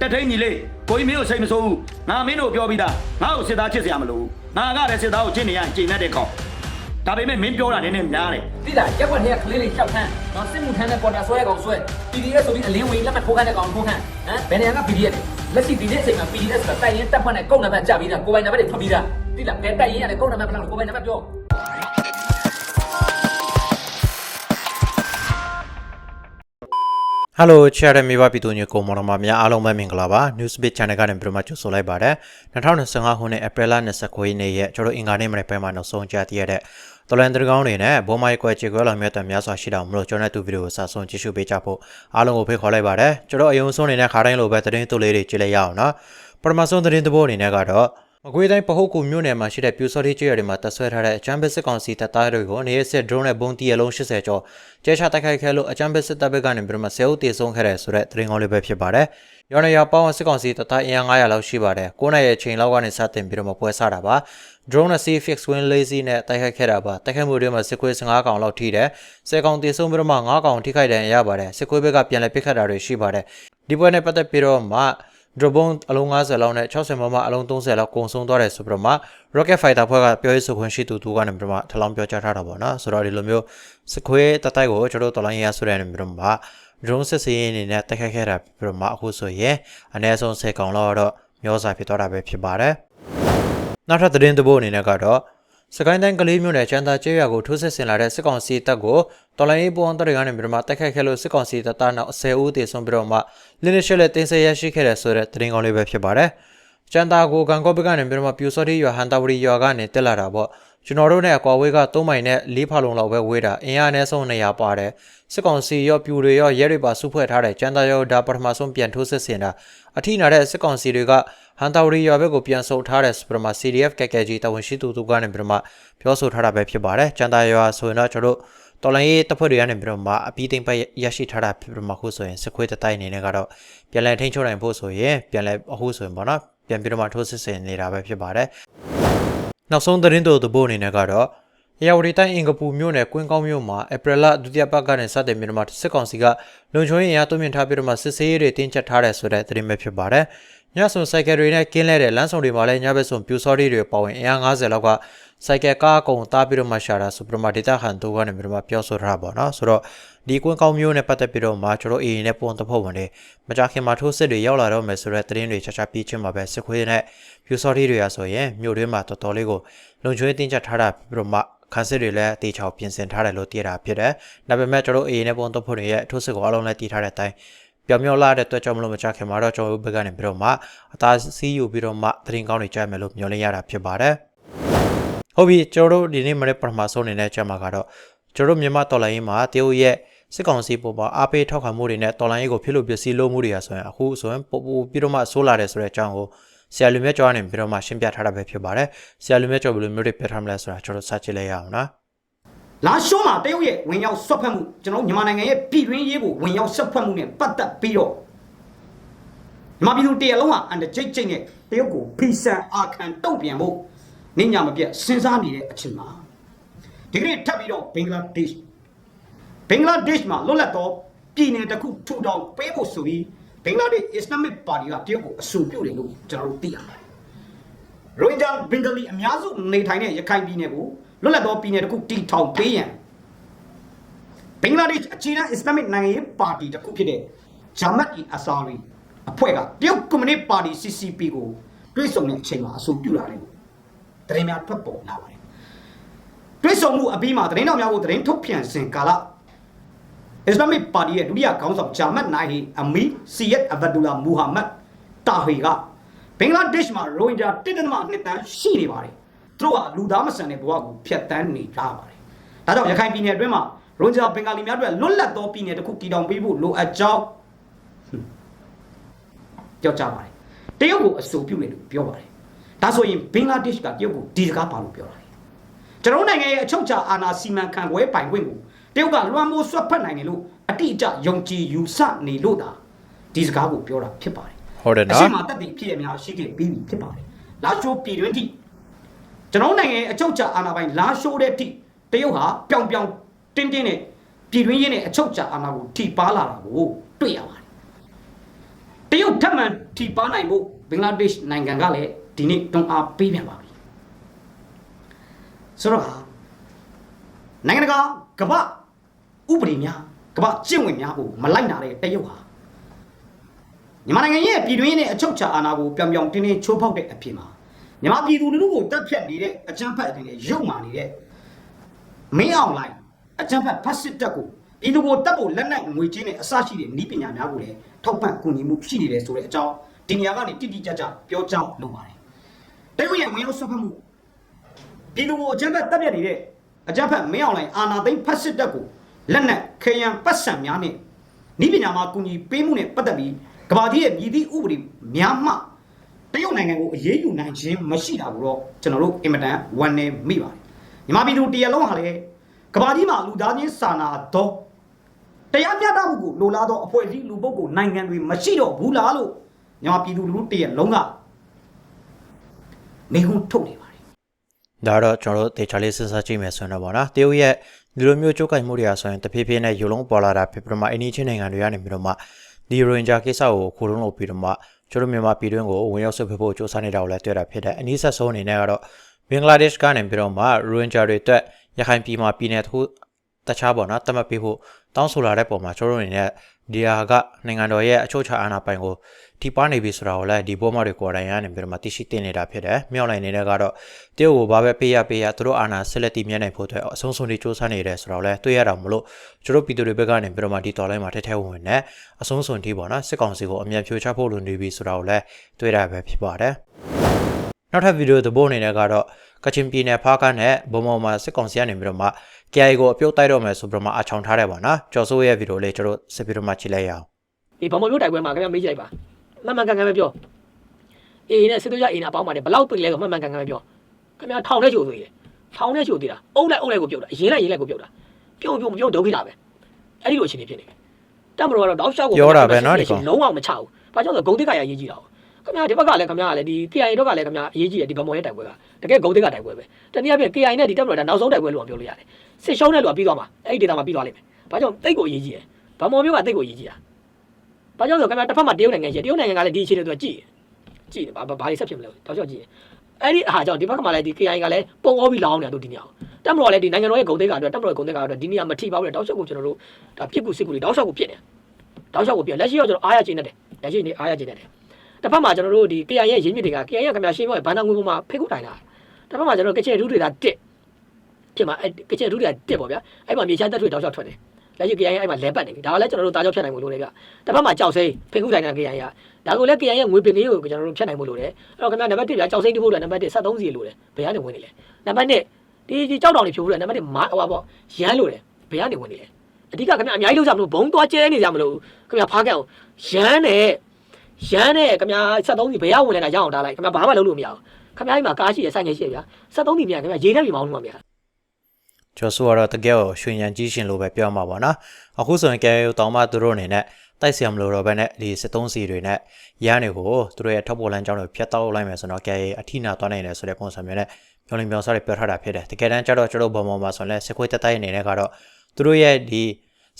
တက်ထိန်ကြီးလေးကိုကြီးမင်းကိုစိတ်မဆိုးဘူးငါမင်းတို့ပြောပြီးသားငါ့ကိုစစ်သားချစ်စရာမလိုဘူးငါကလည်းစစ်သားကိုချစ်နေရရင်ကျင့်တတ်တဲ့ကောင်ဒါပေမဲ့မင်းပြောတာနည်းနည်းများတယ်တိလာရက်ွက်ထဲကကလေးလေးရှောက်ခန်းနော်စစ်မှုထမ်းတဲ့ပေါ်တာဆွဲကောင်ဆွဲ PDF ဆိုပြီးအလင်းဝင်လက်မထိုးခန်းတဲ့ကောင်ထိုးခန်းဟမ်ဘယ်နေရာက PDF လက်ရှိဒီနေ့အချိန်မှာ PDF ဆိုတာတိုက်ရင်တက်ဖွဲ့နဲ့ကုန်းနံပါတ်ကြပြီးသားကိုပိုင်နံပါတ်တွေထွက်ပြီးသားတိလာဘယ်တိုက်ရင်ရတယ်ကုန်းနံပါတ်ဘယ်လောက်ကိုပိုင်နံပါတ်ပြော ဟယ်လိုချာရမီဘာပီတိုညကိုမော်တော်မများအားလုံးပဲမင်္ဂလာပါ Newsbit Channel ကနေပြန်မှကြိုဆိုလိုက်ပါတယ်2025ခုနှစ် April 29ရက်နေ့ရဲ့ကျွန်တော်အင်္ဂါနေ့မနေ့ပိုင်းမှာနောက်ဆုံးကြားသိရတဲ့တလန်တရကောင်းတွေနဲ့ဘောမိုက်ကွယ်ချေကွယ်လောင်မြတ်တများစွာရှိတော်မလို့ကျွန်တော်တို့ဗီဒီယိုကိုစာဆုံးကြည့်ရှုပေးကြဖို့အားလုံးကိုဖိတ်ခေါ်လိုက်ပါတယ်ကျွန်တော်အယုံဆုံးနေတဲ့ခါတိုင်းလိုပဲသတင်းတူလေးတွေကြည့်လိုက်ရအောင်နော်ပထမဆုံးသတင်းသဘောအနေနဲ့ကတော့ မကွေးတိုင်းပဟုတ်ကူမြို့နယ်မှာရှိတဲ့ပြူစော်တီကျွေးတွေမှာတပ်ဆွဲထားတဲ့အချမ်းဘစ်စစ်ကောင်စီတပ်သားတွေကိုနေရက်စစ် drone နဲ့ဘုံတီရလုံး80ကျော်ကျဲချတိုက်ခိုက်ခဲ့လို့အချမ်းဘစ်စစ်တပ်ဘက်ကနေပြီးတော့မှဆဲဦးတေဆုံးခဲ့တဲ့ဆိုတဲ့သတင်းကောင်းလေးပဲဖြစ်ပါတယ်။ရော်နေရပေါင်းစစ်ကောင်စီတပ်သားအင်အား900လောက်ရှိပါတယ်။9နိုင်ရဲ့ချိန်လောက်ကနေစတင်ပြီးတော့မှပွဲစားတာပါ။ drone နဲ့ CFX win lazy နဲ့တိုက်ခိုက်ခဲ့တာပါ။တိုက်ခိုက်မှုတွေမှာစစ်ခွေး15ကောင်လောက်ထိတယ်။10ကောင်တေဆုံးပြီးတော့မှ9ကောင်ထိခိုက်တယ်ရပါတယ်။စစ်ခွေးဘက်ကပြန်လည်ပစ်ခတ်တာတွေရှိပါတယ်။ဒီပွဲနဲ့ပတ်သက်ပြီးတော့မှ ဒရဘုံအလုံး90လောက်နဲ့60မမအလုံး30လောက်ကုန်ဆုံးသွားတယ်ဆိုပြီးတော့မှ Rocket Fighter ဖွဲ့ကပြောရေးဆိုခွင့်ရှိသူသူကနေပြီးတော့မှထလောင်းပြောကြားထားတာပေါ့နော်ဆိုတော့ဒီလိုမျိုးစခွေးတတိုက်ကိုကျွန်တော်တို့တော်လိုင်းရဆိုတဲ့နေပြီးတော့မှ drone စစ်စင်းအနေနဲ့တိုက်ခိုက်ခဲ့တာပြီးတော့မှအခုဆိုရင်အနည်းဆုံး10ကောင်လောက်တော့မျောစာဖြစ်သွားတာပဲဖြစ်ပါတယ်နောက်ထပ်သတင်းတစ်ပုဒ်အနေနဲ့ကတော့ စကိုင်းတိုင်းကလေးမြို့နယ်ချမ်းသာကျေးရွာကိုထိုးစစ်ဆင်လာတဲ့စစ်ကောင်စီတပ်ကိုတော်လိုင်းရေးပူအောင်တပ်တွေကနေပြီးတော့မှတိုက်ခိုက်ခဲ့လို့စစ်ကောင်စီတပ်သားနောက်10ဦးသေဆုံးပြီးတော့မှလင်းနေရှက်လက်တင်ဆက်ရရှိခဲ့တဲ့ဆိုတဲ့သတင်းကောင်းလေးပဲဖြစ်ပါတယ်။ချမ်းသာကိုကန်ကော့ဘက်ကနေပြီးတော့မှပြူစောတိရွာဟန်တာဝရီရွာကနေတက်လာတာပေါ့ ကျွန်တော်တို့နဲ့အကွာဝေးက3မိုင်နဲ့4ဖာလုံလောက်ပဲဝေးတာအင်အားအနည်းဆုံးနေရာပါတယ်စစ်ကောင်စီရောပြူတွေရောရဲတွေပါစုဖွဲ့ထားတဲ့ကျန်းသာရောဒါပထမဆုံးပြန်ထိုးစစ်ဆင်တာအထိနာတဲ့စစ်ကောင်စီတွေကဟန်တာဝရီရွာဘက်ကိုပြန်ဆုတ်ထားတဲ့စပရမ CDF ကဲကဲကြီးတာဝန်ရှိသူတို့ကနေပြီးတော့မှပြောဆိုထားတာပဲဖြစ်ပါတယ်ကျန်းသာရွာဆိုရင်တော့ကျွန်တော်တို့တော်လိုင်းရေးတပ်ဖွဲ့တွေကနေပြီးတော့မှအပြီးသိမ့်ပတ်ရရှိထားတာဖြစ်ပြီးတော့မှအခုဆိုရင်စစ်ခွေးတတိုက်အနေနဲ့ကတော့ပြန်လည်ထိန်းချုပ်နိုင်ဖို့ဆိုရင်ပြန်လည်အခုဆိုရင်ပေါ့နော်ပြန်ပြီးတော့မှထိုးစစ်ဆင်နေတာပဲဖြစ်ပါတယ် နောက်ဆုံးသတင်းတို့သဘောအနေနဲ့ကတော့ရဝတီတိုင်းအင်္ဂပူမြို့နယ်ကွင်းကောင်းမြို့မှာဧပြီလဒုတိယပတ်ကနေစတင်ပြီးတော့မှစစ်ကောင်စီကလုံခြုံရေးအင်အားတိုးမြင့်ထားပြီးတော့မှစစ်ဆေးရေးတွေတင်းကျပ်ထားတယ်ဆိုတဲ့သတင်းပဲဖြစ်ပါတယ်ညဆုံစိုက်ကယ်တွေနဲ့ကင်းလဲတဲ့လမ်းဆောင်တွေမှာလည်းညဘက်ဆုံပြူစော်တွေပေါဝင်အင်အား90လောက်ကစိုက်ကယ်ကားအကုန်သားပြီးတော့မှရှာတာဆိုပြီးတော့မှဒေတာဟန်တို့ကနေပြီးတော့မှပြောဆိုထားတာပေါ့နော်ဆိုတော့ ဒီကွင်းကောင်းမျိုးနဲ့ပတ်သက်ပြီးတော့မှကျွန်တော်အေးနဲ့ပုံတဖို့ဝင်တယ်မကြခင်မှာထိုးစစ်တွေရောက်လာတော့မယ်ဆိုတဲ့သတင်းတွေချာချာပြီးချင်းမှာပဲစစ်ခွေးနဲ့ပြူစော်တွေတွေကဆိုရင်မြို့တွင်းမှာတော်တော်လေးကိုလုံခြုံရေးတင်းကျပ်ထားတာပြီးတော့မှခန်းစစ်တွေလည်းတေချောက်ပြင်ဆင်ထားတယ်လို့သိရတာဖြစ်တယ်။ဒါပေမဲ့ကျွန်တော်အေးနဲ့ပုံတဖို့တွေရဲ့ထိုးစစ်ကိုအလုံးလည်းတည်ထားတဲ့အတိုင်းပြောင်မြောက်လာတဲ့အတွက်ကြောင့်မလို့မကြခင်မှာတော့ကျွန်တော်တို့ဘက်ကနေပြီးတော့မှအသာစီးယူပြီးတော့မှသတင်းကောင်းတွေကြားမယ်လို့မျှော်လင့်ရတာဖြစ်ပါတယ်။ဟုတ်ပြီကျွန်တော်တို့ဒီနေ့မနေ့ပထမဆုံးအနေနဲ့ကြားမှာကတော့ကျွန်တော်တို့မြန်မာတော်လိုင်းရေးမှာတရုတ်ရဲ့ စစ်ကောင်စီပေါ်မှာအားပေးထောက်ခံမှုတွေနဲ့တော်လိုင်းရေးကိုဖြစ်လို့ပစ္စည်းလုံးမှုတွေရဆိုရင်အခုဆိုရင်ပို့ပို့ပြီးတော့မှဆိုးလာတယ်ဆိုတဲ့အကြောင်းကိုဆရာလူမြတ်ကျော်ကနေပြီးတော့မှရှင်းပြထားတာပဲဖြစ်ပါတယ်။ဆရာလူမြတ်ကျော်ဘယ်လိုမျိုးတွေပြထားမလဲဆိုတာကျွန်တော်စကြည့်လိုက်ရအောင်နော်။လာရှုံးမှာတရုတ်ရဲ့ဝင်ရောက်ဆွတ်ဖက်မှုကျွန်တော်တို့မြန်မာနိုင်ငံရဲ့ပြည်တွင်းရေးကိုဝင်ရောက်ဆွတ်ဖက်မှုနဲ့ပတ်သက်ပြီးတော့မြန်မာပြည်သူတရလုံးဟာအန်တကြိတ်ကြိတ်နဲ့တရုတ်ကိုဖိဆန်အာခံတုံ့ပြန်ဖို့နေညာမပြတ်စဉ်းစားနေတဲ့အချိန်မှာဒီကနေ့ထပ်ပြီးတော့ဘင်္ဂလားဒေ့ရှ် ဘင်္ဂလားဒေ့ရှ်မှာလွတ်လပ်သောပြည်နယ်တစ်ခုထူထောင်ပေးဖို့ဆိုပြီးဘင်္ဂလားဒေ့ရှ်အစ္စလာမစ်ပါတီကတရုတ်ကိုအဆိုပြုတယ်လို့ကျွန်တော်တို့သိရပါတယ်ရိုဟင်ဂျာဘင်္ဂလီအများစုနေထိုင်တဲ့ရခိုင်ပြည်နယ်ကိုလွတ်လပ်သောပြည်နယ်တစ်ခုတည်ထောင်ပေးရန်ဘင်္ဂလားဒေ့ရှ်အခြေခံအစ္စလာမစ်နိုင်ငံရေးပါတီတစ်ခုဖြစ်တဲ့ဂျာမတ်အီအဆာရီအဖွဲ့ကတရုတ်ကွန်မြူနစ်ပါတီ CCP ကိုတွဲဆုံတဲ့အချိန်မှာအဆိုပြုလာတယ်။တရင်များထွက်ပေါ်လာပါတယ်။တွဲဆုံမှုအပြီးမှာတရင်တော်များကိုတရင်ထုတ်ပြန်စဉ်ကာလ အစ္စလာမစ်ပါတီရဲ့ဒုတိယခေါင်းဆောင်ဂျာမတ်နိုင်ဟီအမီစီယက်အဗဒူလာမူဟာမတ်တာဟီကဘင်္ဂလားဒေ့ရှ်မှာရိုဟင်ဂျာတစ်တနမနှစ်တန်းရှိနေပါတယ်။သူတို့ကလူသားမဆန်တဲ့ဘဝကိုဖျက်ဆီးနေကြပါတယ်။ဒါကြောင့်ရခိုင်ပြည်နယ်အတွင်းမှာရိုဟင်ဂျာဘင်္ဂလီများအတွက်လွတ်လပ်သောပြည်နယ်တစ်ခုတည်ထောင်ပေးဖို့လိုအပ်ကြောင်းပြောကြပါတယ်။တရုတ်ကိုအဆိုပြုတယ်လို့ပြောပါတယ်။ဒါဆိုရင်ဘင်္ဂလားဒေ့ရှ်ကတရုတ်ကိုဒီစကားပါလို့ပြောတာလေ။ကျွန်တော်တို့နိုင်ငံရဲ့အချုပ်အခြာအာဏာစီမံခန့်ခွဲပိုင်ခွင့်ကို တရုတ်ကလွှမ်းမိုးဆွတ်ဖက်နိုင်တယ်လို့အတိအကျယုံကြည်ယူဆနေလို့ဒါဒီစကားကိုပြောတာဖြစ်ပါတယ်ဟုတ်တယ်အနော်ရှိမတက်တည်ဖြစ်ရများရှိခဲ့ပြီးပြီဖြစ်ပါတယ်လာရှိုးပြည်တွင်းထိကျွန်တော်နိုင်ငံရဲ့အချုပ်အခြာအာဏာပိုင်လာရှိုးတဲ့ထိတရုတ်ဟာပျောင်ပျောင်တင်းတင်းနဲ့ပြည်တွင်းရင်းနဲ့အချုပ်အခြာအာဏာကိုထိပါလာတာကိုတွေ့ရပါတယ်တရုတ်ထပ်မံထိပါနိုင်ဖို့ဘင်္ဂလားဒေ့ရှ်နိုင်ငံကလည်းဒီနေ့တွန်းအားပေးပြန်ပါပြီဆိုတော့နိုင်ငံတကာကမ္ဘာ ဥပဒေများကမ္ဘာကျင့်ဝတ်များကိုမလိုက်နာတဲ့တရုတ်ဟာမြန်မာနိုင်ငံရဲ့ပြည်တွင်းနဲ့အချုပ်အခြာအာဏာကိုပြောင်ပြောင်တင်းတင်းချိုးဖောက်တဲ့အဖြစ်မှာမြန်မာပြည်သူလူထုကိုတပ်ဖြတ်နေတဲ့အကြမ်းဖက်တွေနဲ့ရုပ်မာနေတဲ့မင်းအောင်လိုက်အကြမ်းဖက်ဖက်စစ်တပ်ကိုပြည်သူကိုတပ်ဖို့လက်နက်ငွေချင်းနဲ့အစရှိတဲ့ဤပညာများကိုလည်းထောက်ပံ့ကူညီမှုရှိနေတယ်ဆိုတဲ့အကြောင်းဒီနေရာကနေတိတိကျကျပြောကြားလိုပါတယ်တရုတ်ရဲ့ဝင်ရောက်ဆွတ်ဖက်မှုပြည်သူကိုအကြမ်းဖက်တပ်ပြတ်နေတဲ့အကြမ်းဖက်မင်းအောင်လိုင်အာနာသိန်းဖက်စစ်တပ်ကို လက်နက်ခေယံပတ်စံများနဲ့ဤပညာမှာကူညီပေးမှုနဲ့ပတ်သက်ပြီးကဘာကြီးရဲ့မြည်သည့်ဥပဒေများမှတရုတ်နိုင်ငံကိုအရေးယူနိုင်ခြင်းမရှိတာကိုတော့ကျွန်တော်တို့အင်မတန်ဝန်နေမိပါတယ်မြန်မာပြည်သူတရလုံးဟာလည်းကဘာကြီးမှာလူသားချင်းစာနာတော့တရားမျှတမှုကိုလိုလားသောအဖွဲ့အစည်းလူပုဂ္ဂိုလ်နိုင်ငံတွေမရှိတော့ဘူးလားလို့မြန်မာပြည်သူလူထုတရလုံးကမေခွန်းထုတ်နေပါတယ် ဒါတော့ကျွန်တော်တို့တေချာလေးစဉ်းစားကြည့်မယ်ဆိုရင်တော့ဗောနော်တရုတ်ရဲ့ဒီလိုမျိုးကြိုးကိုင်မှုတွေအားဆိုရင်တဖြည်းဖြည်းနဲ့ယူလုံးပေါ်လာတာဖြစ်ပြီးတော့မှအင်းကြီးချင်းနိုင်ငံတွေကနေပြီးတော့မှဒီရိုင်ဂျာကိစ္စကိုခိုးလုံးလုပ်ပြီးတော့မှကျွန်တော်မြန်မာပြည်တွင်းကိုဝင်ရောက်ဆွတ်ဖက်ဖို့စ조사နေတာကိုလည်းတွေ့တာဖြစ်တယ်အနည်းဆက်ဆုံးအနေနဲ့ကတော့ဘင်္ဂလားဒေ့ရှ်ကနေပြီးတော့မှရိုင်ဂျာတွေအတွက်ရခိုင်ပြည်မှာပြည်နယ်တစ်ခုတခြားပေါ့နော်တတ်မှတ်ပေးဖို့တောင်းဆိုလာတဲ့ပုံမှာကျွန်တော်တို့အနေနဲ့ဒီဟာကနိုင်ငံတော်ရဲ့အချို့ချအာဏာပိုင်ကို ထိပါနေပြီဆိုတာကိုလည်းဒီဘောမတွေကိုယ်တိုင်ကနေပြီးတော့မှသိရှိတင်နေတာဖြစ်တယ်မြောက်လိုက်နေတဲ့ကတော့တရုတ်ကိုဘာပဲပေးရပေးရသူတို့အာဏာဆက်လက်တည်မြဲနိုင်ဖို့အတွက်အဆုံးစွန်တွေစ조사နေတယ်ဆိုတော့လဲတွေ့ရတာမလို့ကျတို့ပြည်သူတွေဘက်ကနေပြီးတော့မှဒီတော်လိုင်းမှာထဲထဲဝင်ဝင်နဲ့အဆုံးစွန်တီးပေါ့နော်စစ်ကောင်စီကိုအမြန်ဖြိုချဖို့လိုနေပြီဆိုတာကိုလဲတွေ့ရပဲဖြစ်ပါတယ်နောက်ထပ်ဗီဒီယိုသဘောအနေနဲ့ကတော့ကချင်ပြည်နယ်ဖားကန်းနဲ့ဘုံဘုံမှာစစ်ကောင်စီကနေပြီးတော့မှ KI ကိုအပြုတ်တိုက်တော့မယ်ဆိုပြီးတော့မှအချောင်ထားတယ်ပေါ့နော်ကျော်စိုးရဲ့ဗီဒီယိုလေးကျတို့စစ်ပြီးတော့မှကြည့်လိုက်ရအောင်ဒီဗမော်မျိုးတိုက်ပွဲမှာခင်ဗျာမေးကြည့်လိုက်ပါ မှန်မှန်ကန်ကန်ပဲပြောအေးနဲ့စစ်သွေးရအေးနာပေါင်းပါတယ်ဘလောက်ပြိလဲဆိုမှန်မှန်ကန်ကန်ပဲပြောခင်ဗျာထောင်ထဲချိုသေးတယ်ထောင်ထဲချိုသေးတာအုပ်လိုက်အုပ်လိုက်ကိုပြုတ်တာရေးလိုက်ရေးလိုက်ကိုပြုတ်တာပြုတ်ပြုတ်မပြုတ်ဒုက္ခိတာပဲအဲ့ဒီလိုအခြေအနေဖြစ်နေတယ်တက်မလို့ကတော့တောက်လျှောက်ကိုပြောတာပဲနော်ဒီကောင်လုံးဝမချဘူးဘာကြောင့်လဲဂုံတိကရရေးကြည့်တာခင်ဗျာဒီဘက်ကလည်းခင်ဗျာလည်းဒီ KI တော့ကလည်းခင်ဗျာအရေးကြီးတယ်ဒီဗမော်ရဲ့တိုက်ပွဲကတကယ်ဂုံတိကတိုက်ပွဲပဲတနည်းအားဖြင့် KI နဲ့ဒီတက်မလို့ဒါနောက်ဆုံးတိုက်ပွဲလို့ပြောလို့ရတယ်စစ်ရှုံးတဲ့လူကပြီးသွားမှာအဲ့ဒီဒေတာမှာပြီးသွားလိမ့်မယ်ဘာကြောင့်တိတ်ကိုအရေးကြီးတယ်ဗမော်မျိုးကတိတ်ကိုအရေးကြီးတာ။ ဘာကြောင့်လဲဆိုတော့ခင်ဗျာတစ်ဖက်မှာတရုတ်နိုင်ငံရှိတယ်တရုတ်နိုင်ငံကလည်းဒီအခြေအနေတွေကြည့်ကြည့်ဘာဘာဘာတွေဆက်ဖြစ်မလဲတောက်လျှောက်ကြည့်အဲ့ဒီအားကြောင့်ဒီဘက်ကမှလည်းဒီ KI ကလည်းပုံအောပြီးလောင်းနေတာတို့ဒီနေရာကိုတက်မတော်လည်းဒီနိုင်ငံတော်ရဲ့ဂုံတိတ်ကအတွက်တက်မတော်ရဲ့ဂုံတိတ်ကအတွက်ဒီနေရာမထိပါဘူးလေတောက်လျှောက်ကိုကျွန်တော်တို့ဒါပြစ်ကူစစ်ကူတွေတောက်လျှောက်ကိုဖြစ်နေတောက်လျှောက်ကိုပြလက်ရှိတော့ကျွန်တော်အားရကျင်းနေတယ်လက်ရှိနေအားရကျင်းနေတယ်တစ်ဖက်မှာကျွန်တော်တို့ဒီ KI ရဲ့ရင်းမြစ်တွေက KI ရဲ့ခင်ဗျာရှင်းပြောဘန်နာငွေပေါ်မှာဖိတ်ခုတိုင်လာတစ်ဖက်မှာကျွန်တော်ကချင်ဒူးတွေတာတစ်ဖြစ်မှာအဲ့ကချင်ဒူးတွေကတစ်ပေါ့ဗျာအဲ့မှာမြေချမ်းတက်တွေတောက်လျှောက်ထွက်တယ် လက်ရှိ KI ရဲ့အဲ့မှာလဲပတ်နေပြီဒါကလည်းကျွန်တော်တို့တားကြောက်ဖြတ်နိုင်မှုလို့လေဗျတစ်ဖက်မှာကြောက်စိမ့်ဖိတ်ခုတိုင်တာ KI ကဒါကိုလည်း KI ရဲ့ငွေပင်လေးကိုကျွန်တော်တို့ဖြတ်နိုင်မှုလို့လေအဲ့တော့ခင်ဗျာနံပါတ်1ဗျာကြောက်စိမ့်တိဖို့လို့နံပါတ်1 73စီလို့လေဘယ်ကနေဝင်နေလဲနံပါတ်2ဒီဒီကြောက်တောင်တွေဖြိုးလို့နံပါတ်1မာဟိုပါပေါ့ရမ်းလို့လေဘယ်ကနေဝင်နေလဲအဓိကခင်ဗျာအများကြီးလုပ်ကြမလို့ဘုံသွားကျဲနေကြမလို့ခင်ဗျာဖားကန်အောင်ရမ်းနဲ့ရမ်းနဲ့ခင်ဗျာ73စီဘယ်ရဝင်လဲတာရအောင်တားလိုက်ခင်ဗျာဘာမှလုပ်လို့မရဘူးခင်ဗျာဒီမှာကားရှိရစိုက်ငယ်ရှိရဗျာ73စီမြန်ခင်ဗျာရေးထက်ပြီးမောင်းလို့မရ ကျော်စိုးကတော့တကယ်ကိုရွှေညံကြီးရှင်လို့ပဲပြောမှာပါနော်အခုဆိုရင်ကဲရိုတောင်မှသူတို့အနေနဲ့တိုက်စီရမလို့တော့ဘဲနဲ့ဒီ73စီတွေနဲ့ရန်တွေကိုသူတို့ရဲ့ထောက်ပေါ်လန်းကြောင်းတွေဖျက်တောက်လိုက်မယ်ဆိုတော့ကဲအထိနာသွားနိုင်တယ်ဆိုတဲ့ပုံစံမျိုးနဲ့ပြောလင်းပြောစားတွေပြောထားတာဖြစ်တယ်တကယ်တမ်းကျတော့ကျွန်တော်ဘုံဘုံမှာဆိုရင်စခွေးတက်တိုက်အနေနဲ့ကတော့သူတို့ရဲ့ဒီ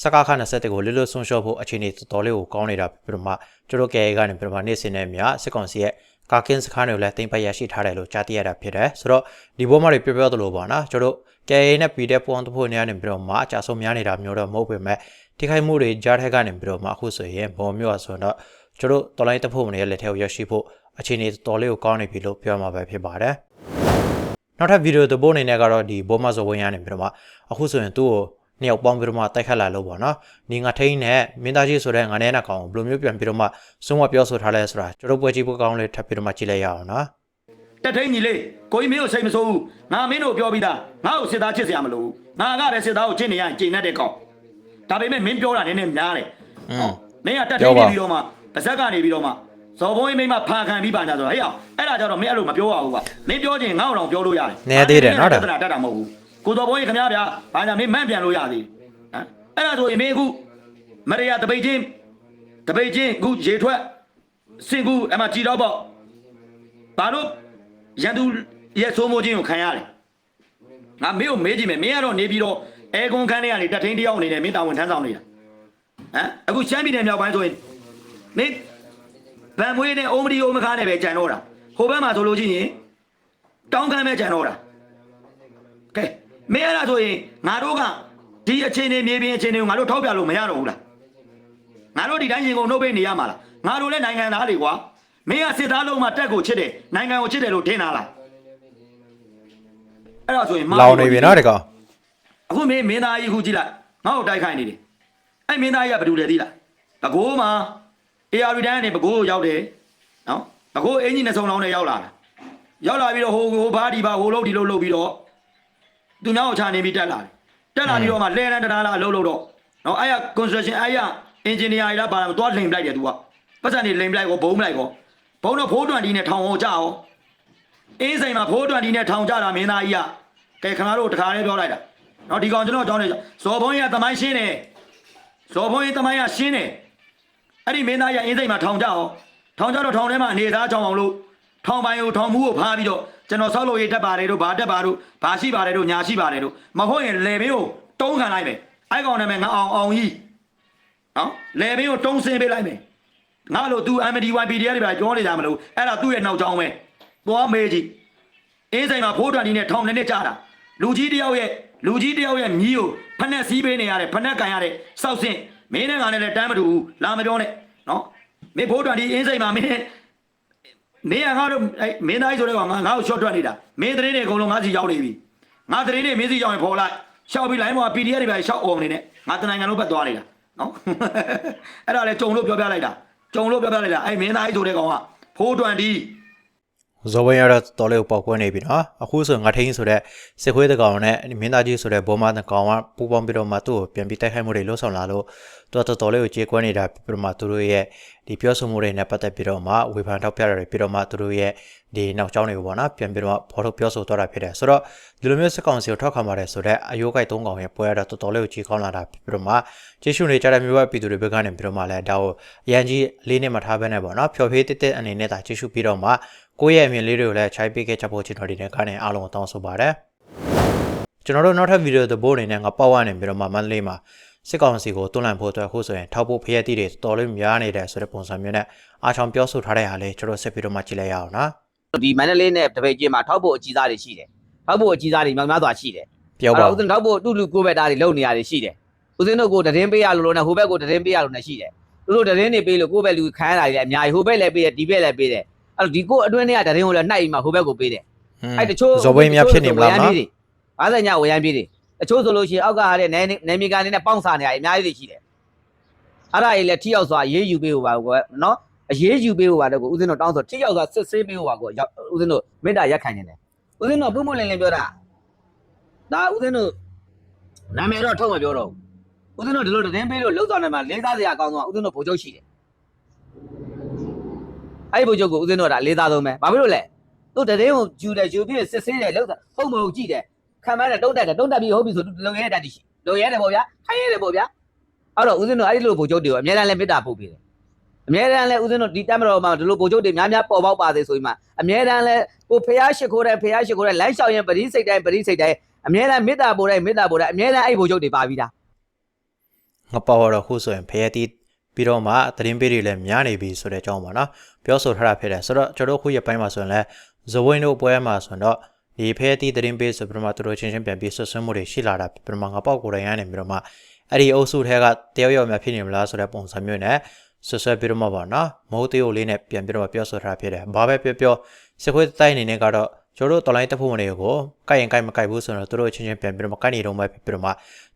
စကားခနဲ့ဆက်တဲ့ကိုလွတ်လွတ်ဆုံးရှုံးဖို့အခြေအနေတော်တော်လေးကိုကောင်းနေတာပြီးတော့မှကျွန်တော်ကဲကနေပြီးတော့မှနေ့စဉ်နဲ့မြစစ်ကောင်စီရဲ့ကာကင်းစခန်းတွေကိုလည်းတင်ပိုက်ရရှိထားတယ်လို့ကြားသိရတာဖြစ်တယ်ဆိုတော့ဒီဘောမှာတွေပြောပြောသလိုပေါ့နော်ကျွန်တော် ကဲနဲ့ပြီးတဲ့ပွန်တဖို့နေရာနေပြီးတော့မှအကြဆုံးများနေတာမျိုးတော့မဟုတ်ပေမဲ့ထိခိုက်မှုတွေကြားထက်ကနေပြီးတော့မှအခုဆိုရင်ဘောမျိုးอ่ะဆိုတော့ကျွန်တော်တော်လိုင်းတဖို့နေရာလက်ထဲကိုရရှိဖို့အခြေအနေတော်လေးကိုကောင်းနေပြီလို့ပြောမှာပဲဖြစ်ပါတယ်နောက်ထပ်ဗီဒီယိုသဘောအနေနဲ့ကတော့ဒီဘောမဇော်ဝင်ရနေပြီးတော့မှအခုဆိုရင်သူ့ကိုနှစ်ယောက်ပေါင်းပြီးတော့မှတိုက်ခတ်လာလို့ပေါ့နော်ဒီငါထိန်းနဲ့မင်းသားကြီးဆိုတဲ့ငါနဲ့နာကောင်ဘယ်လိုမျိုးပြန်ပြီးတော့မှဆုံးမပြောဆိုထားလဲဆိုတာကျွန်တော်ပွဲကြည့်ဖို့ကောင်းလေးထပ်ပြီးတော့မှကြည့်လိုက်ရအောင်နော် တက်ထိန်ကြီးလေးကိုကြီးမင်းကိုစိတ်မဆိုးဘူးငါမင်းတို့ပြောပြီးသားငါ့ကိုစစ်သားချစ်စရာမလိုဘူးငါကလည်းစစ်သားကိုချစ်နေရရင်ကျိန်တတ်တဲ့ကောင်ဒါပေမဲ့မင်းပြောတာနည်းနည်းများတယ်อืมမင်းကတက်ထိန်နေပြီးတော့မှပါဇက်ကနေပြီးတော့မှဇော်ဘုံကြီးမိမဖာခံပြီးပါကြဆိုတော့ဟဲ့အောင်အဲ့ဒါကြတော့မင်းအဲ့လိုမပြောရဘူးကွာမင်းပြောချင်ငါ့အောင်ပြောလို့ရတယ်နည်းသေးတယ်နော်ဒါပြဿနာတက်တာမဟုတ်ဘူးကိုဇော်ဘုံကြီးခင်ဗျားဗျာဘာညာမင်းမန့်ပြန်လို့ရသေးဟမ်အဲ့ဒါဆိုရင်မင်းအခုမရရတပိတ်ချင်းတပိတ်ချင်းအခုရေထွက်စင်ကူအမကြည်တော့ပေါ့ဘာလို့ ရန်သူရဲ့ဆိုးမိုးခြင်းကိုခံရတယ်ငါမင်းကိုမေးကြည့်မယ်မင်းကတော့နေပြီးတော့အဲကွန်ခန်းထဲကနေတက်ထင်းတယောက်အနေနဲ့မင်းတာဝန်ထမ်းဆောင်နေတာဟမ်အခုရှမ်းပြည်နယ်မြောက်ပိုင်းဆိုရင်မင်းဗန်မွေးနဲ့အိုမဒီအိုမခါနဲ့ပဲကြံတော့တာဟိုဘက်မှာဆိုလို့ရှိရင်တောင်းကမ်းပဲကြံတော့တာကဲမင်းအဲ့ဒါဆိုရင်ငါတို့ကဒီအခြေအနေမြေပြင်အခြေအနေကိုငါတို့ထောက်ပြလို့မရတော့ဘူးလားငါတို့ဒီတိုင်းရင်ကုန်နှုတ်ပိတ်နေရမှာလားငါတို့လည်းနိုင်ငံသားတွေကွာ မင်းကစစ်သားလုံးမှာတက်ကိုချစ်တယ်နိုင်ငံကိုချစ်တယ်လို့ထင်တာလားအဲ့ဒါဆိုရင်လောင်နေပြီနော်ဒီကောင်အခုမင်းမင်းသားကြီးခုကြည့်လိုက်ငါ့ကိုတိုက်ခိုင်းနေတယ်အဲ့မင်းသားကြီးကဘာလုပ်လဲသိလားဘကိုးမှာ AR တန်းကနေဘကိုးကိုရောက်တယ်နော်ဘကိုးအင်ဂျင်နဲ့ဆုံလောင်းနဲ့ရောက်လာတာရောက်လာပြီးတော့ဟိုဟိုဘာဒီဘာဟိုလုံးဒီလုံးလုပ်ပြီးတော့သူများကိုချနေပြီးတက်လာတယ်တက်လာပြီးတော့မှလဲလန်းတရားလာအလုပ်လုပ်တော့နော်အဲ့ရ construction အဲ့ရ engineer ကြီးလားဘာလဲသွားလိမ်ပလိုက်တယ်သူကပတ်စံနေလိမ်ပလိုက်ကိုဘုံပလိုက်ကို ဘုံတော့ဖိုးတွန်ဒီနဲ့ထောင်အောင်ကြအောင်အင်းစိန်မှာဖိုးတွန်ဒီနဲ့ထောင်ကြတာမင်းသားကြီးကကဲခင်ဗျားတို့တခါလေးပြောလိုက်တာနော်ဒီကောင်ကျွန်တော်ကြောင်းနေဇော်ဘုံကြီးကတမိုင်းရှင်းတယ်ဇော်ဘုံကြီးတမိုင်းကရှင်းတယ်အဲ့ဒီမင်းသားရအင်းစိတ်မှာထောင်ကြအောင်ထောင်ကြတော့ထောင်ထဲမှာအနေသားကြောင်းအောင်လို့ထောင်ပိုင်ကိုထောင်မှုကိုဖားပြီးတော့ကျွန်တော်ဆောက်လို့ရတက်ပါတယ်တို့ဘာတက်ပါတို့ဘာရှိပါတယ်တို့ညာရှိပါတယ်တို့မဟုတ်ရင်လေဘင်းကိုတုံးခံလိုက်မယ်အဲ့ကောင်နာမည်ငါအောင်အောင်ကြီးနော်လေဘင်းကိုတုံးစင်းပေးလိုက်မယ် ငါလို့ तू MDY PDF တွေပါပြောနေကြမလို့အဲ့ဒါသူ့ရဲ့နောက်ကြောင်းပဲသွားမေးကြည့်အင်းစိတ်မှာဖိုးတွန်ဒီနဲ့ထောင်နေနဲ့ကြာတာလူကြီးတယောက်ရဲ့လူကြီးတယောက်ရဲ့မြီးကိုဖက်နဲ့စီးပေးနေရတယ်ဖက်နဲ့ကန်ရတဲ့စောက်စင်းမင်းနဲ့ငါနဲ့လည်းတမ်းမတူဘူးလာမပြောနဲ့နော်မင်းဖိုးတွန်ဒီအင်းစိတ်မှာမင်းမင်းကငါတို့အဲမင်းသားကြီးဆိုတဲ့ကောင်ငါငါ့ကို short ထွက်နေတာမင်းသတင်းတွေအကုန်လုံးငါစီရောက်နေပြီငါသတင်းတွေမင်းစီရောက်ရင်ပေါ်လိုက်ရှောက်ပြီးလိုင်းပေါ် PDF တွေပဲရှောက်အောင်နေနဲ့ငါတနိုင်ငံလုံးဘက်သွားနေတာနော်အဲ့ဒါလေကြုံလို့ပြောပြလိုက်တာ ကြုံလို့ပြောပြလိုက်တာအဲ့မင်းသားကြီးဆိုတဲ့ကောင်ကဖိုးတွန်ဒီဇော်ဝင်းရတော့တော်လေးကိုပေါက်ကွဲနေပြီနော်အခုဆိုငါထိန်ဆိုတဲ့စစ်ခွေးတကောင်နဲ့မင်းသားကြီးဆိုတဲ့ဘောမတကောင်ကပူပေါင်းပြီးတော့မှသူ့ကိုပြန်ပြီးတိုက်ခိုက်မှုတွေလှုပ်ဆောင်လာလို့သူကတော်တော်လေးကိုကြေကွဲနေတာပြီးတော့မှသူတို့ရဲ့ဒီပြောဆိုမှုတွေနဲ့ပတ်သက်ပြီးတော့မှဝေဖန်ထောက်ပြတာတွေပြီးတော့မှသူတို့ရဲ့ဒီနောက်ကျောင်းတွေကိုပေါ့နော်ပြန်ပြီးတော့ဖော်ထုတ်ပြောဆိုသွားတာဖြစ်တယ်ဆိုတော့ဒီလိုမျိုးစစ်ကောင်စီကိုထောက်ခံပါတယ်ဆိုတော့အယိုးကိုက်သုံးကောင်ရဲ့ပွဲရတော့တော်တော်လေးကိုကြေကောင်းလာတာပြီးတော့မှကျေးဇူးနေကြတဲ့မျိုးပဲပြည်သူတွေဘက်ကနေပြီးတော့မှလည်းဒါကိုအရန်ကြီးလေးနဲ့မထားဘဲနဲ့ပေါ့နော်ဖျော်ဖြေးတက်တက်အနေနဲ့ဒါကျေးဇူးပြီးတော့မှကိုယ့်ရဲ့အမြင်လေးတွေကိုလည်းခြိုက်ပေးခဲ့ချဖို့ကျွန်တော်ဒီနေ့ကနေအားလုံးကိုတောင်းဆိုပါတယ်ကျွန်တော်တို့နောက်ထပ်ဗီဒီယိုသဘောအနေနဲ့ငါပေါ့ဝနေပြီးတော့မှမန္တလေးမှာစစ်ကောင်စီကိုတွန်းလှန်ဖို့အတွက်အခုဆိုရင်ထောက်ဖို့ဖျက်တီးတွေတော်လေးများနေတယ်ဆိုတဲ့ပုံစံမျိုးနဲ့အားချောင်ပြောဆိုထားတဲ့ဟာလေးကျွန်တော်ဆက်ပြီးတော့မှကြည့်လိုက်ရအောင်နော် ဒီမန္တလေးနဲ့တပိတ်ကျင်းမှာထောက်ဖို့အကြီးစားတွေရှိတယ်ထောက်ဖို့အကြီးစားတွေများများစွာရှိတယ်ပြောပါဦးဇင်းထောက်ဖို့တူတူကိုဘက်သားတွေလုံနေရတယ်ရှိတယ်ဦးဇင်းတို့ကိုတရင်ပေးရလို့လို့နဲ့ဟိုဘက်ကိုတရင်ပေးရလို့နဲ့ရှိတယ်သူတို့တရင်တွေပေးလို့ကိုဘက်လူခံရတာတွေလည်းအများကြီးဟိုဘက်လည်းပေးတယ်ဒီဘက်လည်းပေးတယ်အဲ့တော့ဒီကိုအတွင်းထဲကတရင်ကိုလည်းနှိုက်ပြီးမှဟိုဘက်ကိုပေးတယ်အဲ့တချို့ဇော်ဘိန်းများဖြစ်နေမလားနော်50ညဝရမ်းပြေးတယ်တချို့ဆိုလို့ရှိရင်အောက်ကဟာတဲ့နယ်နယ်မြေကနေနဲ့ပေါင်းစားနေရအများကြီးတွေရှိတယ်အဲ့ဒါကြီးလည်းထိရောက်စွာအေးယူပေးဟိုပါကွယ်နော် အရေးယူပေးဟိုပါတော့ကိုဦးဇင်းတို့တောင်းဆိုထိရောက်စွာစစ်ဆေးပေးဟိုပါကိုရောက်ဦးဇင်းတို့မေတ္တာရက်ခံနေတယ်ဦးဇင်းတို့ပုံမလင်းလင်းပြောတာဒါဦးဇင်းတို့နာမည်တော့ထုတ်မပြောတော့ဘူးဦးဇင်းတို့ဒီလိုသတင်းပေးလို့လှုပ်ဆောင်နေမှာလေးစားစရာအကောင်းဆုံးကဦးဇင်းတို့ဗိုလ်ချုပ်ရှိတယ်အဲ့ဒီဗိုလ်ချုပ်ကိုဦးဇင်းတို့ကဒါလေးစားဆုံးပဲဘာဖြစ်လို့လဲသူသတင်းကိုယူတယ်ယူပြီးစစ်ဆေးတယ်လှုပ်တာဟုတ်မဟုတ်ကြည့်တယ်ခံမတယ်တုံးတက်တယ်တုံးတက်ပြီးဟုတ်ပြီဆိုလုံရဲတက်တည်ရှိလုံရဲတယ်ပေါ့ဗျာခိုင်းရတယ်ပေါ့ဗျာအဲ့တော့ဦးဇင်းတို့အဲ့ဒီလိုဗိုလ်ချုပ်တွေကိုအများအားလည်းမေတ္တာပို့ပေးတယ် အမြဲတမ်းလဲဦးဇင်းတို့ဒီတက်မတော်မှာဒီလိုဗိုလ်ချုပ်တွေများများပေါ်ပေါက်ပါသေးဆိုပြီးမှအမြဲတမ်းလဲကိုဖះရှိခိုးတဲ့ဖះရှိခိုးတဲ့လမ်းလျှောက်ရင်ပရိစိတ်တိုင်းပရိစိတ်တိုင်းအမြဲတမ်းမေတ္တာပို့တိုင်းမေတ္တာပို့တိုင်းအမြဲတမ်းအဲ့ဗိုလ်ချုပ်တွေပါပြီးသားငါပေါ့တော့ခုဆိုရင်ဖရဲတီးပြီးတော့မှသတင်းပေးတွေလည်းများနေပြီဆိုတဲ့အကြောင်းပါနော်ပြောဆိုထားတာဖြစ်တယ်ဆိုတော့ကျွန်တော်တို့ခုရပိုင်းမှာဆိုရင်လည်းဇဝင်းတို့ပွဲမှာဆိုတော့ဒီဖရဲတီးသတင်းပေးဆိုပြီးတော့မှသူတို့ချင်းချင်းပြန်ပြီးဆွဆွမှုတွေရှိလာတာပြီးတော့မှငါပေါ့ကိုယ်တိုင်ရနေပြီးတော့မှအဲ့ဒီအုပ်စုထဲကတယောက်ယောက်များဖြစ်နေမလားဆိုတဲ့ပုံစံမျိုးနဲ့ ဆွဆွပြီးတော့မှပေါ့နော်မဟုတ်သေးကိုလေးနဲ့ပြန်ပြီးတော့မှပြောဆိုထားတာဖြစ်တယ်ဘာပဲပြောပြောစခွေးတိုင်းအနေနဲ့ကတော့ကျွန်တော်တို့တော်လိုင်းတက်ဖို့မနေကိုကိုက်ရင်ကိုက်မကိုက်ဘူးဆိုတော့သူတို့ချင်းချင်းပြန်ပြီးတော့မှကိုက်နေတော့မှဖြစ်ပြီးတော့မှ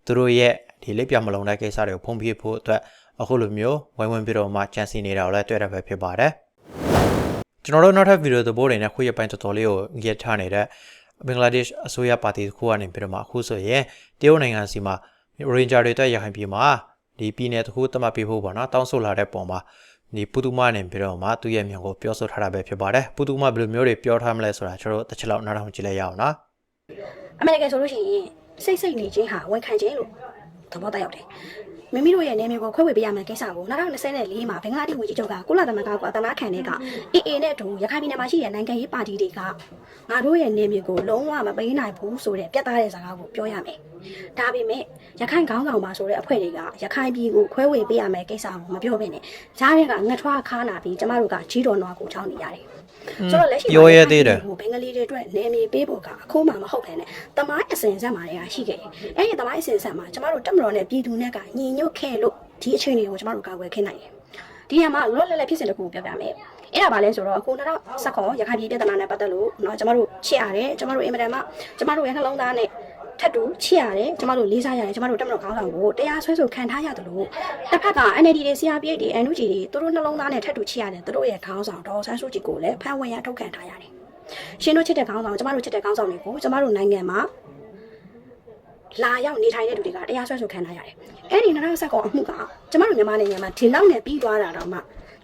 သူတို့ရဲ့ဒီလေးပြမလုံးတဲ့ကိစ္စတွေကိုဖုံးပြဖို့အတွက်အခုလိုမျိုးဝိုင်းဝန်းပြီးတော့မှကြံစီနေတာကိုလည်းတွေ့ရပဲဖြစ်ပါတယ်ကျွန်တော်တို့နောက်ထပ်ဗီဒီယိုသဘောတွေနဲ့ခုရပိုင်းတော်တော်လေးကိုငေ့ထားနေတဲ့ဘင်္ဂလားဒေ့ရှ်အစိုးရပါတီတစ်ခုကနေပြီးတော့မှအခုဆိုရင်တရုတ်နိုင်ငံစီမှာရင်ဂျာတွေတက်ရခိုင်ပြည်မှာ ဒီပြည်နယ်တစ်ခုသတ်မှတ်ပေးဖို့ပေါ့နော်တောင်းဆိုလာတဲ့ပုံမှာဒီပူတူမနဲ့ပြီးတော့မှသူ့ရဲ့မြန်ကိုပြောဆိုထားတာပဲဖြစ်ပါတယ်ပူတူမဘယ်လိုမျိုးတွေပြောထားမလဲဆိုတာကျွန်တော်တို့တစ်ချက်လောက်နားထောင်ကြည့်လိုက်ရအောင်နော်အမေရိကန်ဆိုလို့ရှိရင်စိတ်စိတ်နေခြင်းဟာဝန်ခံခြင်းလို့သဘောတရားရောက်တယ် မိမိတို့ရဲ့နေမျိုးကိုခွဲဝေပေးရမယ်ကိစ္စကို2024မှာဘင်္ဂလားဒေ့ရှ်ဝန်ကြီးချုပ်ကကုလသမဂ္ဂကအတနာခံတဲ့က AA နဲ့တူရခိုင်ပြည်နယ်မှာရှိတဲ့နိုင်ငံရေးပါတီတွေကငါတို့ရဲ့နေမျိုးကိုလုံးဝမပေးနိုင်ဘူးဆိုတဲ့ပြတ်သားတဲ့စကားကိုပြောရမယ်။ဒါပေမဲ့ရခိုင်ခေါင်းဆောင်ပါဆိုတဲ့အဖွဲ့တွေကရခိုင်ပြည်ကိုခွဲဝေပေးရမယ်ကိစ္စကိုမပြောဘဲနဲ့ဂျားတွေကငှက်ထွားခါနာပြီးကျမတို့ကကြီးတော်နွားကိုချောင်းနေရတယ်။ ဆိုတော့လက်ရှိ ပြောရသေးတယ် ဟိုဘင်္ဂလီတွေအတွက်နေမြေပေးဖို့ကအခုမှမဟုတ်ပဲနဲ့တမိုင်းအစဉ်ဆက်မှာတွေကရှိခဲ့တယ်။အဲ့ဒီတမိုင်းအစဉ်ဆက်မှာကျမတို့တက်မတော်နဲ့ပြည်သူနဲ့ကညီညွတ်ခဲ့လို့ဒီအခြေအနေကိုကျမတို့ကာကွယ်ခင်းနိုင်တယ်။ဒီကမှာလောလောလတ်ဖြစ်စဉ်တစ်ခုကိုပြောပြမယ်။အဲ့ဒါပါလဲဆိုတော့အခု2019ရခိုင်ပြည်ပြည်ထနာနဲ့ပတ်သက်လို့เนาะကျမတို့ချစ်ရတယ်ကျမတို့အင်မတန်မှကျမတို့ရဲ့နှလုံးသားနဲ့ ထပ်တူချစ်ရတယ်ကျမတို့လေးစားရတယ်ကျမတို့တက်မတော်ခေါင်းဆောင်ကိုတရားစွဲဆိုခံထားရတယ်လို့တစ်ဖက်က NLD တွေ CRPH တွေ NUG တွေသူတို့နှလုံးသားနဲ့ထပ်တူချစ်ရတယ်သူတို့ရဲ့ခေါင်းဆောင်ဒေါ်ဆန်းစုကြည်ကိုလည်းဖမ်းဝင်ရထုတ်ခံထားရတယ်ရှင်တို့ချစ်တဲ့ခေါင်းဆောင်ကျမတို့ချစ်တဲ့ခေါင်းဆောင်တွေကိုကျမတို့နိုင်ငံမှာလာရောက်နေထိုင်တဲ့လူတွေကတရားစွဲဆိုခံထားရတယ်အဲ့ဒီ2019အမှုကကျမတို့မြန်မာနိုင်ငံမှာဒီလောက်နဲ့ပြီးသွားတာတော့မှ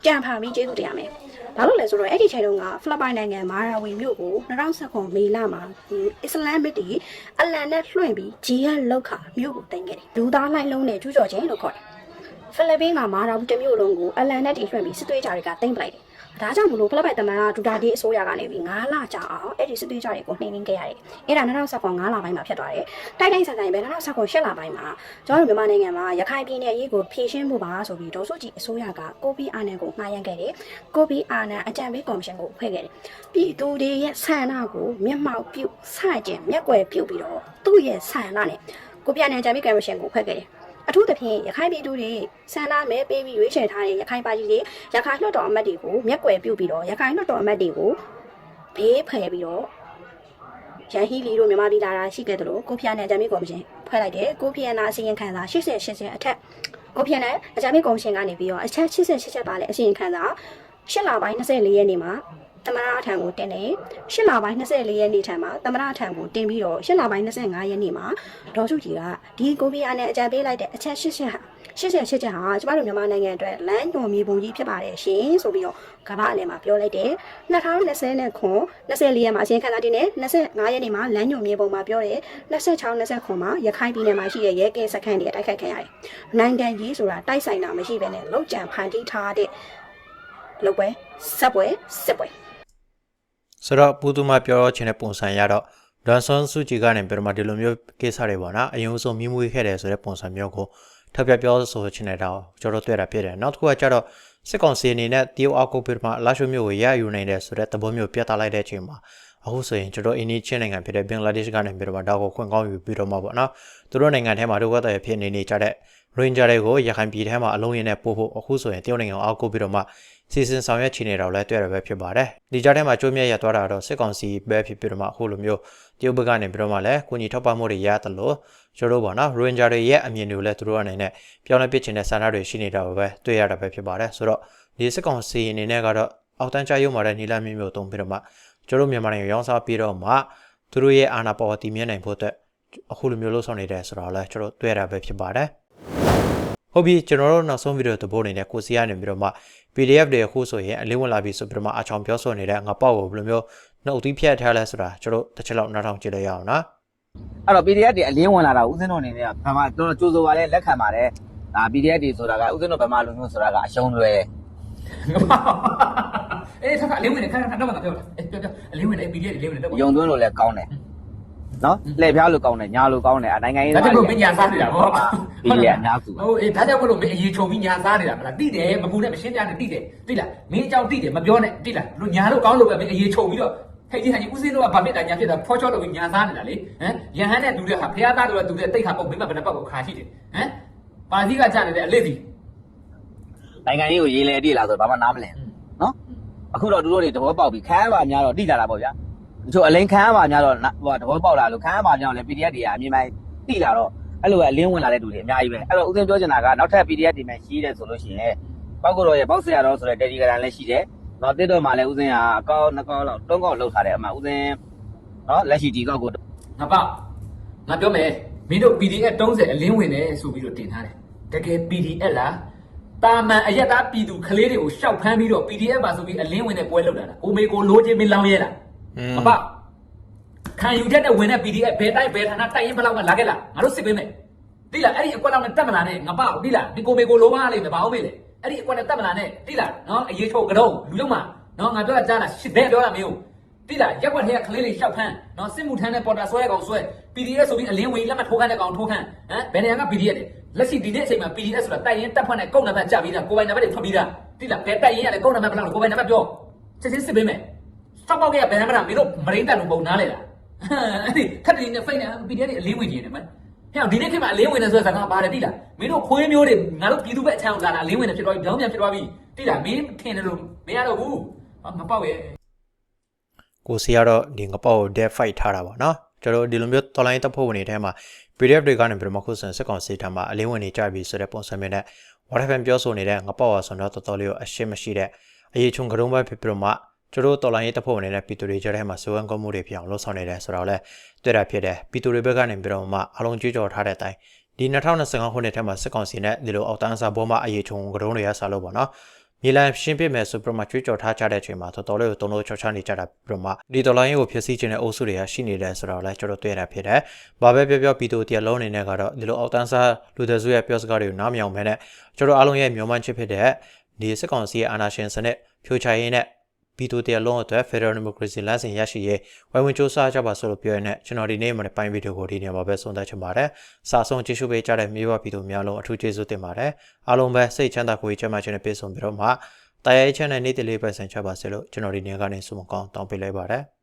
ကြံဖာပြီးကျေးဇူးတရားမယ်ဘာလို့လဲဆိုတော့အဲ့ဒီချိန်တုန်းကဖိလစ်ပိုင်နိုင်ငံမာရာဝီမြို့ကို2019မေလမှာအစ္စလာမ်မစ်တွေအလံနဲ့လွှင့်ပြီးဂျီဟတ်လောက်ခမြို့ကိုတင်ခဲ့တယ်လူသားလိုက်လုံးနဲ့ကျူးကျော်ခြင်းလို့ခေါ်တယ်ဖိလစ်ပိုင်မှာမာရာဝီတစ်မြို့လုံးကိုအလံနဲ့တီလွှင့်ပြီးစစ်သွေးကြတွေကတင်ပလိုက်တယ် ဒါကြောင့်မလို့ဖိလစ်ပိုင်တမန်ကဒူတာဒီအစိုးရကနေပြီး9လကြာအောင်အဲ့ဒီစစ်သွေးကြတွေကိုနှိမ်နှင်းခဲ့ရတယ်။အဲ့ဒါ2019 9လပိုင်းမှာဖြစ်သွားတယ်။တိုက်တိုက်ဆိုင်ဆိုင်ပဲ2019 8လပိုင်းမှာကျွန်တော်တို့မြန်မာနိုင်ငံမှာရခိုင်ပြည်နယ်ရေးကိုဖြည့်ရှင်းမှုပါဆိုပြီးဒေါ်စုကြည်အစိုးရကကိုပီအာနန်ကိုမှားရန်ခဲ့တယ်။ကိုပီအာနန်အကြံပေးကော်မရှင်ကိုဖွဲ့ခဲ့တယ်။ပြည်သူတွေရဲ့ဆန္ဒကိုမျက်မှောက်ပြုဆန့်ကျင်မျက်ကွယ်ပြုပြီးတော့သူ့ရဲ့ဆန္ဒနဲ့ကိုပီအာနန်အကြံပေးကော်မရှင်ကိုဖွဲ့ခဲ့တယ်။ အထူးသဖြင့်ရခိုင်ပြည်သူတွေဆန္ဒမဲပေးပြီးရွေးချယ်ထားတဲ့ရခိုင်ပါကြီးတွေရခိုင်လွှတ်တော်အမတ်တွေကိုမျက်ကွယ်ပြုတ်ပြီးတော့ရခိုင်လွှတ်တော်အမတ်တွေကိုဘေးဖယ်ပြီးတော့ရန်ဟီလီတို့မြန်မာပြည်လာတာရှိခဲ့တယ်လို့ကိုဖျားနဲ့အကြံပေးကော်မရှင်ဖွဲ့လိုက်တယ်ကိုဖျားနာအစီရင်ခံစာ80 80အထက်ကိုဖျားနဲ့အကြံပေးကော်မရှင်ကနေပြီးတော့အချက်80 80ပါလဲအစီရင်ခံစာ၈လပိုင်း24ရက်နေ့မှာ တမရထံကိုတင်တယ်၈လပိုင်း24ရက်နေ့ထံမှာတမရထံကိုတင်ပြီးတော့၈လပိုင်း25ရက်နေ့မှာဒေါ်စုကြည်ကဒီကိုဗီအာနဲ့အကြံပေးလိုက်တဲ့အချက်80ဟာ88ချက်ဟာကျမတို့မြန်မာနိုင်ငံအတွက်လမ်းညွန်မြေပုံကြီးဖြစ်ပါတယ်ရှင်ဆိုပြီးတော့ကမ္ဘာအနေမှာပြောလိုက်တယ်2020နဲ့ခွန်24ရက်မှာအစီရင်ခံစာတင်တယ်25ရက်နေ့မှာလမ်းညွန်မြေပုံမှာပြောတယ်26 29မှာရခိုင်ပြည်နယ်မှာရှိတဲ့ရဲကင်းစခန်းတွေတိုက်ခိုက်ခံရတယ်နိုင်ငံကြီးဆိုတာတိုက်ဆိုင်တာမရှိဘဲနဲ့လောက်ကြံဖန်တီးထားတဲ့လုပ်ပွဲဆက်ပွဲစစ်ပွဲ ဆိုတော့ပူသူမပြောချင်တဲ့ပုံစံရတော့ဒွန်ဆွန်စုကြည်ကနေပြီးတော့မှဒီလိုမျိုးကိစ္စတွေပေါ့နော်အရင်ဆုံးမြင်းမွေးခဲ့တယ်ဆိုတဲ့ပုံစံမျိုးကိုထပ်ပြပြောဆိုချင်တဲ့တော့ကျွန်တော်တွေ့တာဖြစ်တယ်နောက်တစ်ခုကကျတော့စစ်ကောင်စီအနေနဲ့တရုတ်အောက်ကိုပြီးတော့မှလာရှိုမျိုးကိုရယူနိုင်တယ်ဆိုတဲ့သဘောမျိုးပြသလိုက်တဲ့အချိန်မှာအခုဆိုရင်ကျွန်တော်အင်းနီချင်းနိုင်ငံဖြစ်တဲ့ဘင်္ဂလားဒေ့ရှ်ကနေပြီးတော့မှဒါကိုခွင့်ကောင်းယူပြီးတော့မှပေါ့နော်သူတို့နိုင်ငံထဲမှာဒုက္ခသည်ဖြစ်နေနေကြတဲ့ Ranger တွေကိုရခိုင်ပြည်ထဲမှာအလုံးရင်းနဲ့ပို့ဖို့အခုဆိုရင်တရုတ်နိုင်ငံကိုအောက်ကိုပြီးတော့မှ စီစဉ်ဆောင်ရွက်ချနေတော့လဲတွေ့ရပဲဖြစ်ပါတယ်။ဒီကြားထဲမှာကျိုးမြတ်ရသွားတာတော့စစ်ကောင်စီပဲဖြစ်ပြီးတော့မှအခုလိုမျိုးတရုတ်ဘက်ကနေပြီးတော့မှလည်းကိုကြီးထောက်ပံ့မှုတွေရတယ်လို့ကျွန်တော်တို့ပေါ့နော် Ranger တွေရဲ့အမြင်တွေကိုလည်းသူတို့အနေနဲ့ပြောင်းလဲပစ်ချင်တဲ့ဆန္ဒတွေရှိနေတာပဲတွေ့ရတာပဲဖြစ်ပါတယ်။ဆိုတော့ဒီစစ်ကောင်စီအနေနဲ့ကတော့အောက်တန်းချရုံမှာတဲ့နီလာမျိုးမျိုးတုံးပြီးတော့မှကျွန်တော်တို့မြန်မာနိုင်ငံရောင်းစားပြီးတော့မှသူတို့ရဲ့အာဏာပေါ်တည်မြဲနိုင်ဖို့အတွက်အခုလိုမျိုးလှုပ်ဆောင်နေတယ်ဆိုတော့လည်းကျွန်တော်တွေ့ရတာပဲဖြစ်ပါတယ်။ ဟုတ်ပြီကျွန်တော်တို့နောက်ဆုံးဗီဒီယိုသဘောနေနဲ့ကိုစီကနေပြီးတော့မှ PDF တွေအခုဆိုရင်အလင်းဝင်လာပြီဆိုပြီးတော့မှအချောင်ပြောဆိုနေတဲ့ငါပေါက်ကိုဘယ်လိုမျိုးနှုတ်သီးဖြတ်ထားလဲဆိုတာကျွန်တော်တစ်ချက်လောက်နောက်ထောင်ကြည့်လိုက်ရအောင်နော်အဲ့တော့ PDF တွေအလင်းဝင်လာတာဦးစင်းတို့အနေနဲ့ကဘာမှတော်တော်ကြိုးစိုးပါလေလက်ခံပါတယ်ဒါ PDF တွေဆိုတာကဦးစင်းတို့ဗမာလူမျိုးဆိုတာကအရှုံးလွယ်အေးဆက်ကအလင်းဝင်နေခါခါတော့မပြောလားအေးပြောပြောအလင်းဝင်နေ PDF အလင်းဝင်နေတော့ယုံသွင်းလို့လည်းကောင်းတယ် နော်လှည့်ဖျားလို့ကောင်းတယ်ညာလို့ကောင်းတယ်အနိုင်ငံရေးဒါကြောင့်မင်းညာစားနေတာဗော PDF အများစုဟိုအေးဒါကြောင့်မလို့မင်းအရေးချုံပြီးညာစားနေတာမလားတိတယ်မပူနဲ့မရှင်းပြနဲ့တိတယ်တိလားမင်းအကြောင်းတိတယ်မပြောနဲ့တိလားလူညာလို့ကောင်းလို့ပဲမင်းအရေးချုံပြီးတော့ဟဲ့ကြီးဟန်ကြီးဦးစင်းတို့ကဗာမစ်တာညာဖြစ်တာဖောချောလို့ညာစားနေတာလေဟမ်ရဟန်းနဲ့လူတဲ့ဟာဖះသားတို့ကသူတဲ့တိတ်ခါပုတ်မင်းမဘယ်နှပတ်ကိုခါရှိတယ်ဟမ်ပါစီကကြနေတဲ့အလစ်စီနိုင်ငံရေးကိုရေးလဲတိလာဆိုဘာမှနားမလည်နော်အခုတော့သူတို့တွေတဘောပေါက်ပြီးခမ်းပါများတော့တိလာတာပေါ့ဗျာ တချို့အလင်းခမ်းပါများတော့ဟိုတဘောပေါက်လာလို့ခမ်းပါများတော့လည်း PDF တွေကအမြင်ပိုင်းတိလာတော့အဲ့လိုပဲအလင်းဝင်လာတဲ့လူတွေအများကြီးပဲအဲ့တော့ဦးစင်းပြောချင်တာကနောက်ထပ် PDF တွေမှရှိတယ်ဆိုလို့ရှိရင်ပောက်ကိုတော့ရဲ့ပေါက်ဆရာတော်ဆိုတဲ့ Telegram လည်းရှိတယ်နော်တစ်တော့မှလည်းဦးစင်းကအကောက်နှစ်ကောက်လောက်တုံးကောက်လောက်ထားတယ်အမှဦးစင်းနော်လက်ရှိဒီကောက်ကိုငါပေါ့ငါပြောမယ်မင်းတို့ PDF 30အလင်းဝင်တယ်ဆိုပြီးတော့တင်ထားတယ်တကယ် PDF လားတာမန်အရက်သားပြည်သူကလေးတွေကိုရှောက်ဖမ်းပြီးတော့ PDF ပါဆိုပြီးအလင်းဝင်တဲ့ပွဲလုပ်တာလားကိုမေကိုလိုချင်မင်းလောင်းရဲလား မပခံယူချက်နဲ့ဝင်တဲ့ PDF ဘယ်တိုက်ဘယ်ဌာနတိုက်ရင်ဘယ်လောက်ကလာခဲ့လားငါတို့စစ်ပေးမယ်တိလားအဲ့ဒီအကွက်လောက်နဲ့တက်မလာနဲ့ငါပေါ့တိလားဒီကိုမေကိုလိုပါလိမ့်မယ်ဘာအောင်မေးလဲအဲ့ဒီအကွက်နဲ့တက်မလာနဲ့တိလားနော်အရေးချုပ်ကတော့လူလုံးမှာနော်ငါပြောတာကြားလားရှစ်ဘဲပြောတာမင်းကိုတိလားရက်ကွက်ထဲကကလေးလေးရှောက်ဖမ်းနော်စစ်မှုထမ်းတဲ့ပေါ်တာဆွဲကောင်ဆွဲ PDF ဆိုပြီးအလင်းဝင်လက်မထိုးခန့်တဲ့ကောင်ထိုးခန့်ဟမ်ဘယ်နေရာက PDF လဲလက်ရှိဒီနေ့အချိန်မှာ PDF ဆိုတာတိုက်ရင်တက်ဖွက်နဲ့ကုန်းနံပါတ်ကြပြီးတာကိုပိုင်နံပါတ်တွေထွက်ပြီးတာတိလားဘယ်တိုက်ရင်ရလဲကုန်းနံပါတ်ဘယ်လောက်လဲကိုပိုင်နံပါတ်ပြောချက်ချင်းစစ်ပေးမယ် ။၆ပေါက်ကဘယ်နှမလားမင်းတို့မရင်းတက်လို့ပုံနားလေလား။အဲ့ဒီခက်တင်နဲ့ဖိတ်နေ PDF တွေအလင်းဝင်နေတယ်မလား။ဟဲ့ဒီနေ့ခေတ်မှာအလင်းဝင်နေဆိုတဲ့စကားပါတယ်တိလား။မင်းတို့ခွေးမျိုးတွေငါတို့ပြည်သူဘက်အချမ်းအောင်လာတာအလင်းဝင်နေဖြစ်သွားပြီ။ဒေါင်းပြန်ဖြစ်သွားပြီ။တိလားမင်းထင်တယ်လို့မရတော့ဘူး။မပေါက်ရဲ့။ကိုစီကတော့ဒီငပေါက်ကို dead fight ထားတာပါနော်။ကျွန်တော်ဒီလိုမျိုး online တက်ဖို့ဝင်နေတဲ့မှာ PDF တွေကနေပြီးတော့မခုဆန်စက်ကောင်စီထံမှာအလင်းဝင်နေကြပြီဆိုတဲ့ပုံစံမျိုးနဲ့ what happen ပြောဆိုနေတဲ့ငပေါက်ဟာဆိုတော့တော်တော်လေးကိုအရှင်းမရှိတဲ့အရေးချုံကရုံးပဲဖြစ်ပြီးတော့မှ ကျွန်တော်တော်လိုင်းရေးတပ်ဖွဲ့ဝင်တွေနဲ့ပြည်သူတွေကြားထဲမှာစိုးဝမ်းကောင်းမှုတွေဖြစ်အောင်လှုံ့ဆော်နေတယ်ဆိုတော့လဲတွေ့တာဖြစ်တယ်ပြည်သူတွေဘက်ကနေပြီးတော့မှအလုံးကြွကြော်ထားတဲ့အတိုင်းဒီ2025ခုနှစ်ထဲမှာစစ်ကောင်စီနဲ့ဒီလိုအောက်တန်းစားဘောမှာအရေးချုံကရုံးတွေကဆာလို့ပေါ့နော်မြေလံရှင်းပြမယ်ဆိုပြီးတော့မှကြွေးကြော်ထားကြတဲ့အချိန်မှာတော်တော်လေးကိုတုံးလို့ချောချနေကြတာပြီးတော့မှဒီတော်လိုင်းရေးကိုဖျက်ဆီးခြင်းတဲ့အုပ်စုတွေကရှိနေတယ်ဆိုတော့လည်းကျွန်တော်တွေ့ရတာဖြစ်တယ်။ဘာပဲပြောပြောပြည်သူတရားလုံးအနေနဲ့ကတော့ဒီလိုအောက်တန်းစားလူသက်စုရဲ့ပြောစကားတွေကိုနားမယောင်မဲနဲ့ကျွန်တော်အားလုံးရဲ့မျှော်မှန်းချက်ဖြစ်တဲ့ဒီစစ်ကောင်စီရဲ့အာဏာရှင်စနစ်ဖြိုချရေးနဲ့ ပြည်သူတရားလုံးအတွက် Federal Democracy လမ်းစဉ်ရရှိရေးဝိုင်းဝန်းစူးစမ်းကြပါဆိုလို့ပြောရတဲ့ကျွန်တော်ဒီနေ့မှာပိုင်းဗီဒီယိုကိုဒီနေရာမှာပဲဆုံးသက်ချင်ပါတယ်။စာဆုံးကြည့်ရှုပေးကြတဲ့မြေဘပြည်သူများလုံးအထူးကျေးဇူးတင်ပါတယ်။အားလုံးပဲစိတ်ချမ်းသာကိုယ်ချမ်းသာခြင်းနဲ့ပြည့်စုံပြီးတော့မှတရားရေးချမ်းတဲ့နေ့တလေးပဲဆင်ချပါစေလို့ကျွန်တော်ဒီနေရာကနေဆုမကောင်းတောင်းပေးလိုက်ပါတယ်။